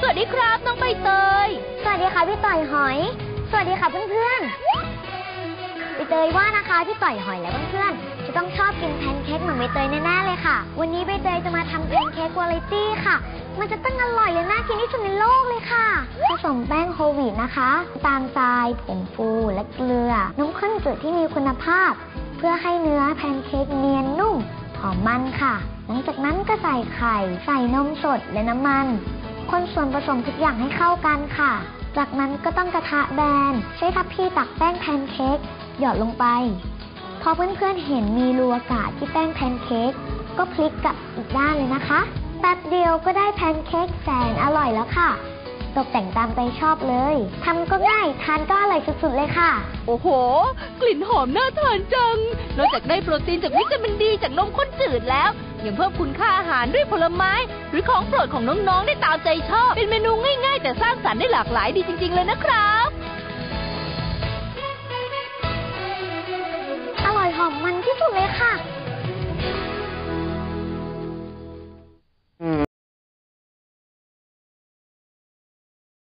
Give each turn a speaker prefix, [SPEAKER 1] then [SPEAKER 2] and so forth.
[SPEAKER 1] สวัสดีครับน้องใบเตย
[SPEAKER 2] สวัสดีค่ะพี่ต่อยหอย สวัสดีค่ะเพื่อนๆใบเตยว่านะคะพี่ต่อยหอยและเพื่อนๆจะต้องชอบกินแพนเค้กเหมือนใบเตยแน่ๆเลยค่ะ วันนี้ใบเตยจะมาทำแพนเค้กวาไรตี้ค่ะ มันจะต้องอร่อยและน่ากินที่สุดในโลกเลยค่ะ ผสมแป้งโฮวีตนะคะ ตาลทราย ผงฟู และเกลือ น้ำข้นจืดที่มีคุณภาพ เพื่อให้เนื้อแพนเค้กเนียนนุ่ม หอมมันค่ะ หลังจากนั้นก็ใส่ไข่ ใส่นมสดและน้ำมัน คนส่วนผสมทุกอย่างให้เข้ากันค่ะ จากนั้นก็ต้องกระทะแบน ใช้ทัพพีตักแป้งแพนเค้กหยอดลงไป พอเพื่อนๆเห็นมีรูอากาศที่แป้งแพนเค้กก็พลิกกลับอีกด้านเลยนะคะ แป๊บเดียวก็ได้แพนเค้กแสนอร่อยแล้วค่ะ ตกแต่งตามใจชอบเลยทำก็ง่ายทานก็อร่อยสุดๆเลยค่ะ
[SPEAKER 1] โอ้โห กลิ่นหอมน่าทานจัง นอกจากได้โปรตีนจากวิตามินดีจากนมข้นจืดแล้ว ยังเพิ่มคุณค่าอาหารด้วยผลไม้ หรือของโปรดของน้องๆได้ตามใจชอบ เป็นเมนูง่ายๆ แต่สร้างสรรค์ได้หลากหลายดีจริง ๆ เลยนะครับ
[SPEAKER 2] อร่อยหอมมันที่สุดเลยค่ะ